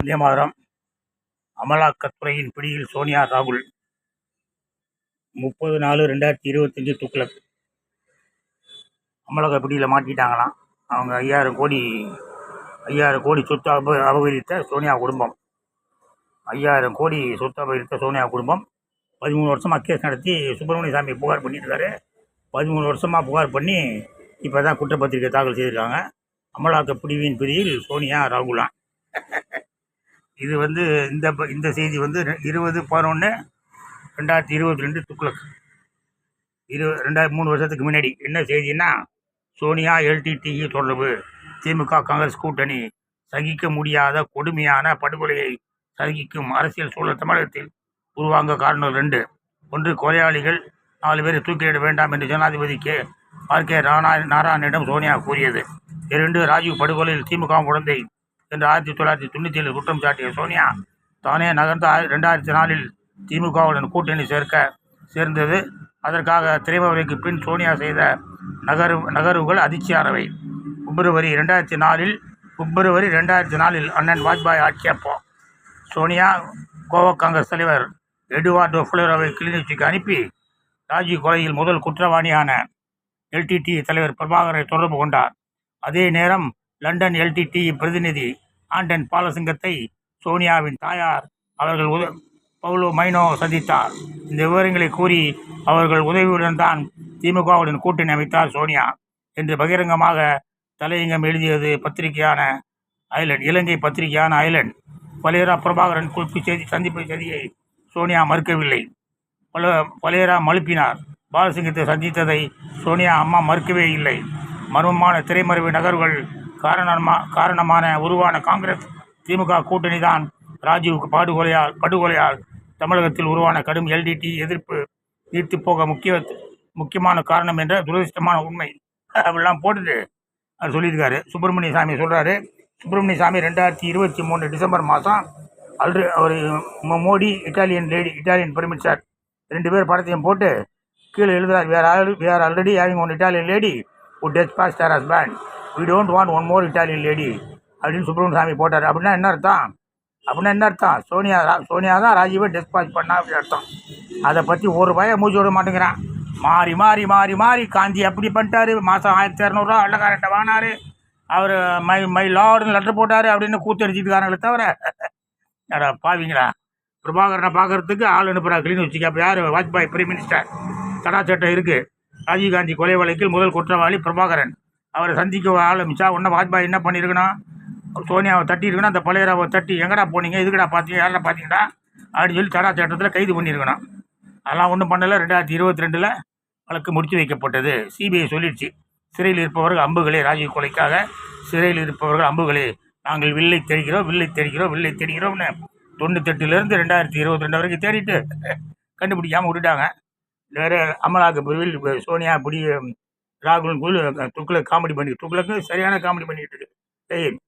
வந்தே மாதரம் அமலாக்கத்துறையின் பிடியில் சோனியா ராகுல். முப்பது நாலு ரெண்டாயிரத்தி இருபத்தஞ்சி துக்ளக். அமலக பிடியில் மாட்டிட்டாங்களாம் அவங்க ஐயாயிரம் கோடி ஐயாயிரம் கோடி சொத்து அப அபகரித்த சோனியா குடும்பம். ஐயாயிரம் கோடி சொத்து அபகரித்த சோனியா குடும்பம். பதிமூணு வருஷமாக கேஸ் நடத்தி சுப்பிரமணிய சாமி புகார் பண்ணியிருக்காரு பதிமூணு வருஷமாக புகார் பண்ணி இப்போ தான் குற்றப்பத்திரிக்கை தாக்கல் செய்திருக்காங்க. அமலாக்க பிடிவின் பிரிவில் சோனியா ராகுலாம். இது வந்து இந்த ப- இந்த செய்தி வந்து இருபது பதினொன்று ரெண்டாயிரத்தி இருபத்தி ரெண்டு துக்ளக். இரு ரெண்டாயிரத்தி மூணு வருஷத்துக்கு முன்னாடி. என்ன செய்தின்னா சோனியா எல்டிடிஇ தொடர்பு திமுக காங்கிரஸ் கூட்டணி சகிக்க முடியாத கொடுமையான படுகொலையை சகிக்கும் அரசியல் சூழல் தமிழகத்தில் உருவாங்க காரணம் ரெண்டு. ஒன்று கொலையாளிகள் நாலு பேரை தூக்கிலிட வேண்டாம் என்று ஜனாதிபதி கே ஆர் கே ராணா நாராயணிடம் சோனியா கூறியது. இரண்டு ராஜீவ் படுகொலையில் திமுக உடந்தை என்று ஆயிரத்தி தொள்ளாயிரத்தி தொண்ணூற்றி குற்றம் சாட்டிய சோனியா தானே நகர்ந்த ரெண்டாயிரத்தி நாலில் திமுகவுடன் கூட்டணி சேர்க்க சேர்ந்தது. அதற்காக திரைமறைக்கு பின் சோனியா செய்த நகர் நகர்வுகள் அதிர்ச்சியானவை. பிப்ரவரி ரெண்டாயிரத்தி நாலில் பிப்ரவரி ரெண்டாயிரத்தி நாலில் அண்ணன் வாஜ்பாய் ஆட்சியப்போ சோனியா கோவா காங்கிரஸ் தலைவர் எடுவார்டோ ஃபுலரோவை கிளிநொச்சிக்கு அனுப்பி ராஜீவ் கொலையில் முதல் குற்றவாளியான எல்டிடி தலைவர் பிரபாகரை தொடர்பு கொண்டார். அதே நேரம் லண்டன் எல்டிடி பிரதிநிதி ஆண்டன் பாலசிங்கத்தை சோனியாவின் தாயார் அவர்கள் உத பவுலோ மைனோ சந்தித்தார். இந்த விவரங்களை கூறி அவர்கள் உதவியுடன் தான் திமுகவுடன் கூட்டணி அமைத்தார் சோனியா என்று பகிரங்கமாக தலையங்கம் எழுதியது பத்திரிகையான ஐலண்ட் இலங்கை பத்திரிகையான ஐலண்ட். பலேரா பிரபாகரன் குறிப்பு செய்தி சந்திப்பு செய்தியை சோனியா மறுக்கவில்லை. பல பலேரா மழுப்பினார். பாலசிங்கத்தை சந்தித்ததை சோனியா அம்மா மறுக்கவே இல்லை. மர்மமான திரைமறைவு நகர்வுகள் காரணமா காரணமான உருவான காங்கிரஸ் திமுக கூட்டணி தான் ராஜீவ் பாடுகொலையால் படுகொலையால் தமிழகத்தில் உருவான கடும் எல்டிடி எதிர்ப்பு நீர்த்து போக முக்கிய முக்கியமான காரணம் என்ற துரதிருஷ்டமான உண்மை. அப்படிலாம் போட்டுட்டு அவர் சொல்லியிருக்காரு. சுப்பிரமணிய சாமி சொல்கிறாரு சுப்பிரமணிய சாமி ரெண்டாயிரத்தி இருபத்தி மூணு டிசம்பர் மாதம் அல்ரு அவர் Modi Italian lady Italian prime minister ரெண்டு பேர் படத்தையும் போட்டு கீழே எழுதுறார். வேறு all we're already having one Italian lady would dutch pass their husband we don't want one more Italian lady அப்படின்னு சுப்பிரமணிய சாமி போட்டார். அப்படின்னா என்ன அர்த்தம்? அப்படின்னா என்ன அர்த்தம்? சோனியா சோனியா தான் ராஜீவை டெஸ்பாச் பண்ணா அப்படின்னு அர்த்தம். அதை பற்றி ஒரு பய மூச்சு விட மாட்டேங்கிறான். மாறி மாறி மாறி மாறி காந்தி அப்படி பண்ணிட்டாரு. மாதம் ஆயிரத்தி இரநூறுவா வெள்ளக்காரட்ட வாங்கினாரு. அவர் மை மை லார்டுன்னு லெட்டர் போட்டார் அப்படின்னு கூத்தடிச்சிட்டுக்காரங்களே தவிர. யாரா பாவீங்களா. பிரபாகரனை பார்க்கறதுக்கு ஆள் அனுப்புகிறா கிளீன் வச்சுக்க. அப்போ யார்? வாஜ்பாய் பிரைம் மினிஸ்டர் தடா சட்டம் இருக்குது ராஜீவ்காந்தி கொலை வழக்கில் முதல் குற்றவாளி பிரபாகரன். அவரை சந்திக்க ஆரம்பிச்சா உன்ன வாஜ்பாய் என்ன பண்ணியிருக்கணும் சோனியாவை தட்டி இருக்கணும் அந்த பழையராவை தட்டி எங்கடா போனீங்க எதுக்குடா பார்த்தீங்க யாரா பார்த்தீங்களா அப்படின்னு சொல்லி தடா சட்டத்தில் கைது பண்ணியிருக்கணும் அதெல்லாம் ஒன்றும் பண்ணலை. ரெண்டாயிரத்தி இருபத்தி ரெண்டில் வழக்கு முடித்து வைக்கப்பட்டது. சிபிஐ சொல்லிடுச்சு. சிறையில் இருப்பவர்கள் அம்புகளே ராஜீவ் கொலைக்காக சிறையில் இருப்பவர்கள் அம்புகளே நாங்கள் வில்லை தெரிகிறோம் வில்லை தெரிகிறோம் வில்லை தெரிகிறோம்னு தொண்ணூத்தெட்டுலேருந்து ரெண்டாயிரத்தி இருபத்தி ரெண்டு வரைக்கும் தேடிட்டு கண்டுபிடிக்காமல் விட்டுட்டாங்க. வேறு அமலாக்க பிரிவில் சோனியா பிடி ராகுல் குல் துக்ளக் காமெடி பண்ணி துக்ளக்கு சரியான காமெடி பண்ணிட்டு இருக்கு.